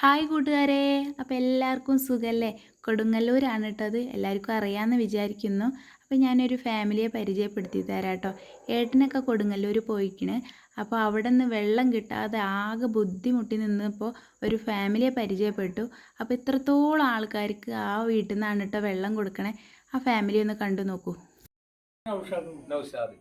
Hi കൂട്ടുകാരെ. അപ്പോൾ എല്ലാവർക്കും സുഖമല്ലേ കൊടുങ്ങല്ലൂരാണ് കേട്ടത് എല്ലാവർക്കും അറിയാമെന്ന് വിചാരിക്കുന്നു. അപ്പോൾ ഞാനൊരു ഫാമിലിയെ പരിചയപ്പെടുത്തി തരാം കേട്ടോ ഏട്ടനൊക്കെ കൊടുങ്ങല്ലൂർ പോയിക്കണ്. അപ്പോൾ അവിടെ നിന്ന് വെള്ളം കിട്ടാതെ ആകെ ബുദ്ധിമുട്ടി നിന്നപ്പോൾ ഒരു ഫാമിലിയെ പരിചയപ്പെട്ടു. അപ്പോൾ ഇത്രത്തോളം ആൾക്കാർക്ക് ആ വീട്ടിൽ നിന്നാണ് കേട്ടോ വെള്ളം കൊടുക്കണേ. ആ ഫാമിലി ഒന്ന് കണ്ടു നോക്കൂ. നൗഷാദ്. നൗഷാദ്.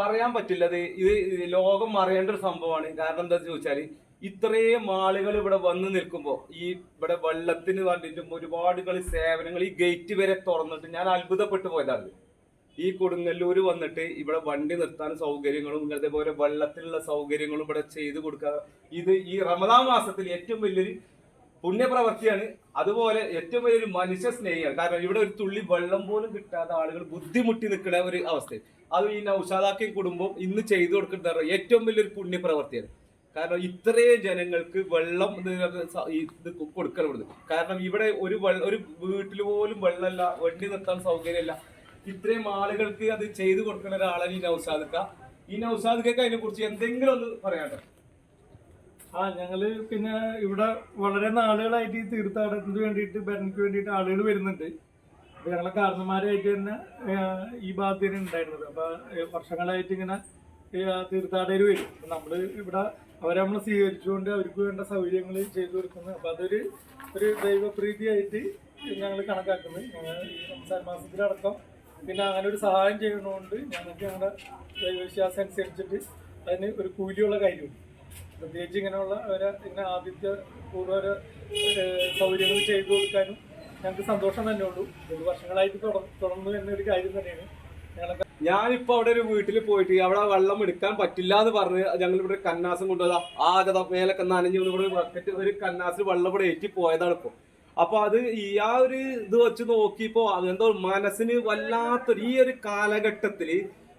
പറയാൻ പറ്റില്ല. ഇത് ലോകം അറിയേണ്ട ഒരു സംഭവമാണ് കാരണം എന്താ ചോദിച്ചാൽ ഇത്രയും ആളുകൾ ഇവിടെ വന്ന് നിൽക്കുമ്പോൾ ഈ ഇവിടെ വെള്ളത്തിന് വേണ്ടിയിട്ടും ഒരുപാട് കളി സേവനങ്ങൾ ഈ ഗേറ്റ് വരെ തുറന്നിട്ട് ഞാൻ അത്ഭുതപ്പെട്ടു പോയതാണ്. ഈ കൊടുങ്ങല്ലൂർ വന്നിട്ട് ഇവിടെ വണ്ടി നിർത്താൻ സൗകര്യങ്ങളും അതേപോലെ വെള്ളത്തിനുള്ള സൗകര്യങ്ങളും ഇവിടെ ചെയ്തു കൊടുക്കുക ഇത് ഈ റമദാൻ മാസത്തിൽ ഏറ്റവും വലിയൊരു പുണ്യപ്രവർത്തിയാണ്. അതുപോലെ ഏറ്റവും വലിയൊരു മനുഷ്യ സ്നേഹിയാണ്. കാരണം ഇവിടെ ഒരു തുള്ളി വെള്ളം പോലും കിട്ടാതെ ആളുകൾ ബുദ്ധിമുട്ടി നിൽക്കുന്ന ഒരു അവസ്ഥ അത് ഈ നൌഷാദാക്കി കുടുംബം ഇന്ന് ചെയ്തു കൊടുക്കുന്ന ഏറ്റവും വലിയൊരു പുണ്യപ്രവർത്തിയാണ്. കാരണം ഇത്രയും ജനങ്ങൾക്ക് വെള്ളം ഇത് സ- കൊടുക്കണം കാരണം ഇവിടെ ഒരു ഒരു വീട്ടിൽ പോലും വെള്ളമല്ല വണ്ടി നിർത്താൻ സൗകര്യമില്ല. ഇത്രയും ആളുകൾക്ക് അത് ചെയ്തു കൊടുക്കുന്ന ഒരാളാണ് ഈ നൗഷാദക്ക. ഈ നൗഷാദക്കൊക്കെ അതിനെ കുറിച്ച് എന്തെങ്കിലും ഒന്ന് പറയാട്ടോ ആ ഞങ്ങൾ പിന്നെ ഇവിടെ വളരെ നാളുകളായിട്ട് ഈ തീർത്ഥാടനത്തിന് വേണ്ടിയിട്ട് ഭരണിക്ക് വേണ്ടിയിട്ട് ആളുകൾ വരുന്നുണ്ട്. ഞങ്ങളെ കാരണന്മാരായിട്ട് തന്നെ ഈ തന്നെ ഉണ്ടായിരുന്നത്. അപ്പൊ വർഷങ്ങളായിട്ട് ഇങ്ങനെ തീർത്ഥാടകർ വരും. നമ്മൾ ഇവിടെ അവരെ നമ്മൾ സ്വീകരിച്ചുകൊണ്ട് അവർക്ക് വേണ്ട സൗകര്യങ്ങൾ ചെയ്തു കൊടുക്കുന്നു. അപ്പം അതൊരു ഒരു ദൈവപ്രീതിയായിട്ട് ഞങ്ങൾ കണക്കാക്കുന്നത് ഞങ്ങൾ റംസാൻ മാസത്തിലടക്കം പിന്നെ അങ്ങനെ ഒരു സഹായം ചെയ്യുന്നതുകൊണ്ട് ഞങ്ങൾക്ക് ഞങ്ങളുടെ ദൈവവിശ്വാസം അനുസരിച്ചിട്ട് അതിന് ഒരു കൂലിയുള്ള കാര്യമുണ്ട്. പ്രത്യേകിച്ച് ഇങ്ങനെയുള്ള അവരെ ഇങ്ങനെ ആദ്യത്തെ പൂർവ സൗകര്യങ്ങൾ ചെയ്തു കൊടുക്കാനും ഞങ്ങൾക്ക് സന്തോഷം തന്നെ ഉള്ളൂ ഒരു വർഷങ്ങളായിട്ട് തുടർ- തുടർന്നു എന്നൊരു കാര്യം തന്നെയാണ്. ഞങ്ങളെ ഞാനിപ്പോ അവിടെ ഒരു വീട്ടിൽ പോയിട്ട് അവിടെ വെള്ളം എടുക്കാൻ പറ്റില്ല എന്ന് പറഞ്ഞ് ഞങ്ങൾ ഇവിടെ കന്നാസം കൊണ്ടുവരാ ആകത മേലൊക്കെ നനഞ്ഞു ഇവിടെ ബക്കറ്റ് ഒരു കന്നാസ് വെള്ളം ഇവിടെ ഏറ്റി പോയതാണ് ഇപ്പൊ. അപ്പൊ അത് ഈ ആ ഒരു ഇത് വെച്ച് നോക്കിയപ്പോ അതെന്തോ മനസ്സിന് വല്ലാത്തൊരു ഈ ഒരു കാലഘട്ടത്തിൽ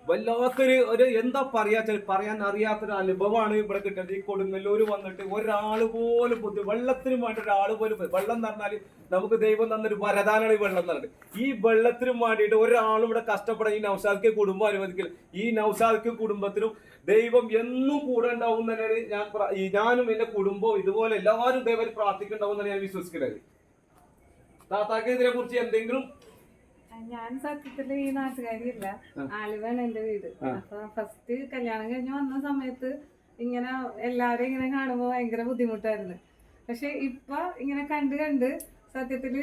വല്ലാത്തൊരു ഒരു എന്താ പറയാ പറയാൻ അറിയാത്തൊരു അനുഭവമാണ് ഇവിടെ കിട്ടുന്നത്. ഈ കൊടുങ്ങല്ലൂര് വന്നിട്ട് ഒരാൾ പോലും ബുദ്ധി വെള്ളത്തിന് വേണ്ടി ഒരാൾ പോലും വെള്ളം പറഞ്ഞാൽ നമുക്ക് ദൈവം തന്നൊരു വരദാനാണ് ഈ വെള്ളം പറഞ്ഞിട്ട് ഈ വെള്ളത്തിനും വേണ്ടിയിട്ട് ഒരാളും ഇവിടെ കഷ്ടപ്പെടാൻ ഈ നൗസാദിക്ക് കുടുംബം അനുവദിക്കില്ല. ഈ നൗസാദിക്ക് കുടുംബത്തിനും ദൈവം എന്നും കൂടെ ഉണ്ടാവും തന്നെയാണ് ഞാൻ ഞാനും എന്റെ കുടുംബവും ഇതുപോലെ എല്ലാവരും ദൈവം പ്രാർത്ഥിക്കുന്നുണ്ടാവും എന്നാണ് ഞാൻ വിശ്വസിക്കുന്നത്. താത്താക്ക് ഇതിനെ കുറിച്ച് എന്തെങ്കിലും ഞാൻ സത്യത്തിൽ ഈ നാട്ടുകാരിയല്ല. ആലുവയാണ് എന്റെ വീട്. അപ്പൊ ഫസ്റ്റ് കല്യാണം കഴിഞ്ഞ് വന്ന സമയത്ത് ഇങ്ങനെ എല്ലാവരെയും ഇങ്ങനെ കാണുമ്പോ ഭയങ്കര ബുദ്ധിമുട്ടായിരുന്നു. പക്ഷെ ഇപ്പൊ ഇങ്ങനെ കണ്ട് കണ്ട് സത്യത്തിൽ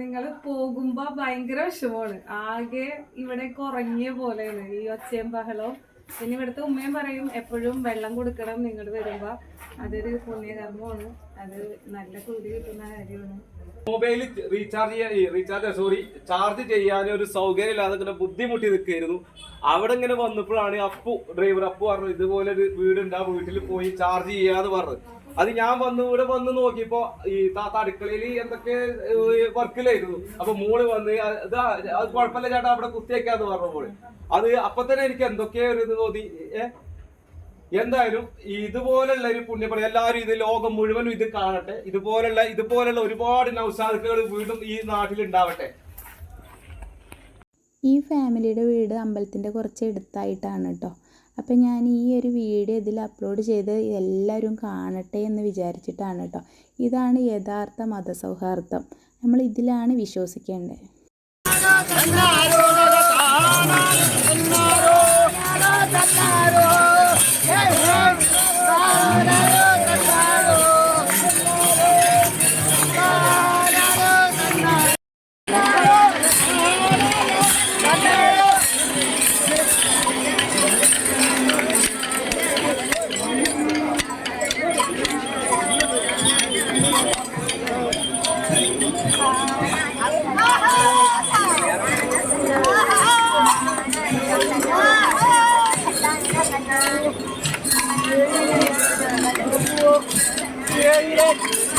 നിങ്ങൾ പോകുമ്പോ ഭയങ്കര വിഷമമാണ്. ആകെ ഇവിടെ കുറഞ്ഞ പോലെയാണ്. ഈ ഒച്ചയും ബഹളവും. പിന്നെ ഇവിടുത്തെ ഉമ്മയും പറയും എപ്പോഴും വെള്ളം കൊടുക്കണം നിങ്ങൾ വരുമ്പോ. അതൊരു പുണ്യകർമ്മമാണ് അത് നല്ല കൂലി കിട്ടുന്ന കാര്യമാണ്. മൊബൈൽ റീചാർജ് ചെയ്യാൻ റീചാർജ് സോറി ചാർജ് ചെയ്യാൻ ഒരു സൗകര്യം ഇല്ലാതെ ഇങ്ങനെ ബുദ്ധിമുട്ടി നിൽക്കുകയായിരുന്നു. അവിടെ ഇങ്ങനെ വന്നപ്പോഴാണ് അപ്പു ഡ്രൈവർ അപ്പു പറഞ്ഞു ഇതുപോലെ ഒരു വീടുണ്ട് ആ വീട്ടിൽ പോയി ചാർജ് ചെയ്യാന്ന് പറഞ്ഞു അത് ഞാൻ വന്ന് ഇവിടെ വന്ന് നോക്കിയപ്പോ ഈ താത്ത അടുക്കളയിൽ എന്തൊക്കെ വർക്കിലായിരുന്നു. അപ്പൊ മോൾ വന്ന് അത് അത് കുഴപ്പമില്ല ചേട്ടാ അവിടെ കുത്തിയേക്കാന്ന് പറഞ്ഞപ്പോൾ അത് അപ്പൊ തന്നെ എനിക്ക് എന്തൊക്കെയോ ഒരു ഇത് തോന്നി ഏഹ് എന്തായാലും ഇതുപോലുള്ള ഒരു പുണ്യപ്രതി എല്ലാവരും ഇത് ലോകം മുഴുവനും ഇത് കാണട്ടെ. ഇതുപോലുള്ള ഇതുപോലുള്ള ഒരുപാട് നൗസാദുക്കൾ വീണ്ടും ഈ നാട്ടിൽ ഉണ്ടാവട്ടെ ഈ ഫാമിലിയുടെ വീട് അമ്പലത്തിന്റെ കുറച്ച് എടുത്തായിട്ടാണ് കേട്ടോ. അപ്പം ഞാൻ ഈ ഒരു വീഡിയോ ഇതിൽ അപ്ലോഡ് ചെയ്ത് എല്ലാവരും കാണട്ടെ എന്ന് വിചാരിച്ചിട്ടാണ് കേട്ടോ. ഇതാണ് യഥാർത്ഥ മതസൗഹാർദ്ദം. നമ്മൾ ഇതിലാണ് വിശ്വസിക്കേണ്ടത്. Yeah.